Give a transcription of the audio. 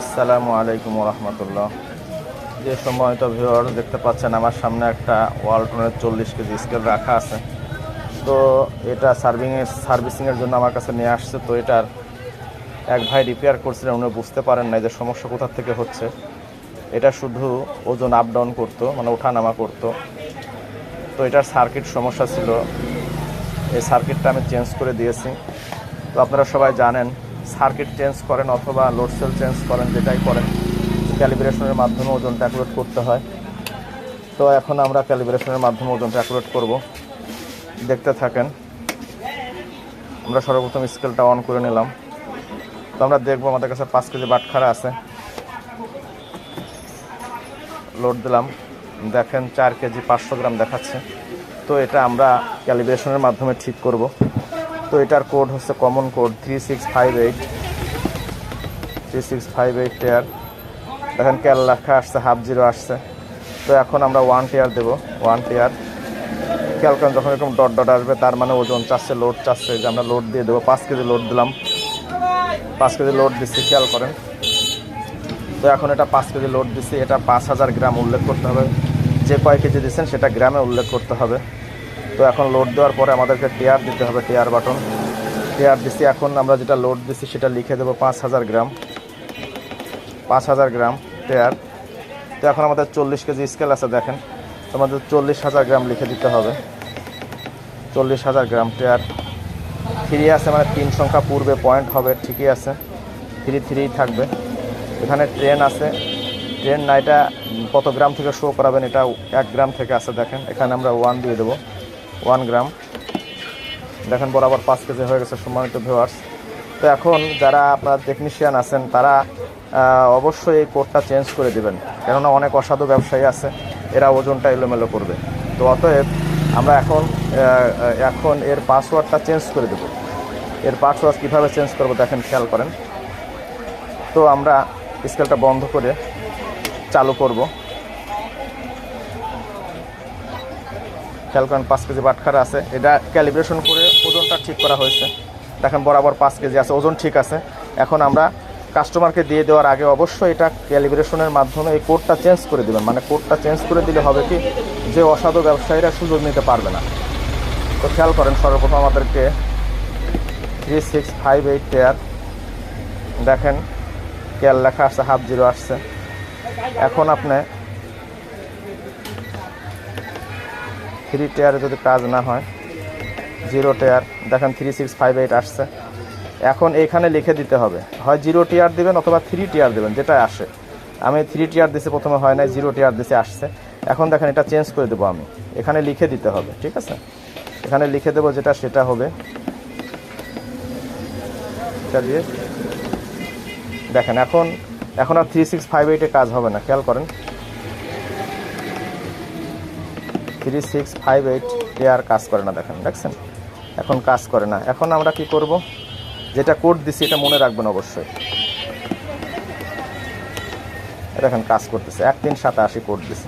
আসসালামু আলাইকুম রহমতুল্লাহ যে সম্মানিত ভিউয়ার দেখতে পাচ্ছেন আমার সামনে একটা ওয়ালটনের চল্লিশ কেজি স্কেল রাখা আছে। তো এটা সার্ভিংয়ের সার্ভিসিংয়ের জন্য আমার কাছে নিয়ে আসছে। তো এটার এক ভাই রিপেয়ার করছিলেন, উনি বুঝতে পারেন না যে সমস্যা কোথা থেকে হচ্ছে। এটা শুধু ওজন আপ ডাউন করতো মানে ওঠানামা করতো। তো এটার সার্কিট সমস্যা ছিল। এই সার্কিটটা আমি চেঞ্জ করে দিয়েছি। তো আপনারা সবাই জানেন সার্কিট চেঞ্জ করেন অথবা লোড সেল চেঞ্জ করেন, যেটাই করেন ক্যালিব্রেশনের মাধ্যমে ওজনটা অ্যাকুরেট করতে হয়। তো এখন আমরা ক্যালিব্রেশনের মাধ্যমে ওজনটা অ্যাকুরেট করব। দেখতে থাকেন, আমরা সর্বপ্রথম স্কেলটা অন করে নিলাম। তো আমরা দেখব আমাদের কাছে পাঁচ কেজি বাটখারা আছে। লোড দিলাম। দেখেন চার কেজি পাঁচশো গ্রাম দেখাচ্ছে। তো এটা আমরা ক্যালিব্রেশনের মাধ্যমে ঠিক করব। তো এটার কোড হচ্ছে common code three six five eight three six five eight টেয়ার দেখেন ক্যাল লেখা আসছে হাফ জিরো আসছে। তো এখন আমরা ওয়ান টিয়ার দেবো ওয়ান টিয়ার করেন, যখন এরকম ডট ডট আসবে, তার মানে ওজন চাচ্ছে লোড চাচ্ছে যে আমরা লোড দিয়ে দেবো, পাঁচ কেজি লোড দিলাম। পাঁচ কেজি লোড দিচ্ছি, খেয়াল করেন। তো এখন এটা পাঁচ কেজি লোড দিচ্ছি, এটা পাঁচ হাজার গ্রাম উল্লেখ করতে হবে। যে কয় কেজি দিচ্ছেন, সেটা গ্রামে উল্লেখ করতে হবে। তো এখন লোড দেওয়ার পরে আমাদেরকে টিয়ার দিতে হবে টিয়ার বাটন টিয়ার দিচ্ছি এখন আমরা যেটা লোড দিচ্ছি সেটা লিখে দেবো পাঁচ হাজার গ্রাম। পাঁচ হাজার গ্রাম টেয়ার তো এখন আমাদের চল্লিশ কেজি স্কেল আছে, দেখেন। আমাদের চল্লিশ হাজার গ্রাম লিখে দিতে হবে। চল্লিশ হাজার গ্রাম টেয়ার থ্রি আছে মানে তিন সংখ্যা পূর্বে পয়েন্ট হবে, ঠিকই আছে। থ্রি থ্রি থাকবে। এখানে ট্রেন আছে। ট্রেন না, এটা কত গ্রাম থেকে শো করাবেন? এটা এক গ্রাম থেকে আছে, দেখেন। এখানে আমরা ওয়ান দিয়ে দেবো। One gram. দেখেন বরাবর পাঁচ কেজি হয়ে গেছে সম্মানিত ভিউয়ার্স তো এখন যারা আপনার টেকনিশিয়ান আছেন, তারা অবশ্যই এই কোডটা চেঞ্জ করে দিবেন। কেননা অনেক অসাধু ব্যবসায়ী আছে, এরা ওজনটা এলোমেলো করবে। তো অতএব আমরা এখন এখন এর পাসওয়ার্ডটা চেঞ্জ করে দেব। এর পাসওয়ার্ড কীভাবে চেঞ্জ করব দেখেন, খেয়াল করেন। তো আমরা স্কেলটা বন্ধ করে চালু করব। খেয়াল করেন পাঁচ কেজি বাটখারা আছে। এটা ক্যালিব্রেশন করে ওজনটা ঠিক করা হয়েছে। দেখেন বরাবর পাঁচ কেজি আছে, ওজন ঠিক আছে। এখন আমরা কাস্টমারকে দিয়ে দেওয়ার আগে অবশ্যই এটা ক্যালিব্রেশনের মাধ্যমে এই কোডটা চেঞ্জ করে দেবেন। মানে কোডটা চেঞ্জ করে দিলে হবে কি? যে অসাধু ব্যবসায়ীরা সুযোগ নিতে পারবে না। তো খেয়াল করেন সর্বপ্রথম আমাদেরকে three six five eight tyre দেখেন কেয়ার লেখা আসছে হাফ জিরো আসছে। এখন আপনি থ্রি টেয়ারে যদি কাজ না হয় জিরো টেয়ার দেখেন থ্রি সিক্স ফাইভ এইট আসছে। এখন এখানে লিখে দিতে হবে, হয় জিরো টিয়ার দেবেন অথবা থ্রি টিয়ার দেবেন যেটা আসে। আমি থ্রি টিয়ার দিছি, প্রথমে হয় নাই জিরো টিয়ার দিছে, আসছে। এখন দেখেন এটা চেঞ্জ করে দেবো আমি। এখানে লিখে দিতে হবে, ঠিক আছে? এখানে লিখে দেবো যেটা, সেটা হবে দিয়ে, দেখেন এখন এখন আর থ্রি সিক্স ফাইভ এইটে কাজ হবে না, খেয়াল করেন। থ্রি সিক্স ফাইভ এইট এ আর কাজ করে না দেখেন, দেখছেন? এখন কাজ করে না। এখন আমরা কি করব? যেটা কোড দিছি, এটা মনে রাখবেন অবশ্যই। দেখেন, কাজ করতেছে। এক তিন সাতাশি কোড দিছি।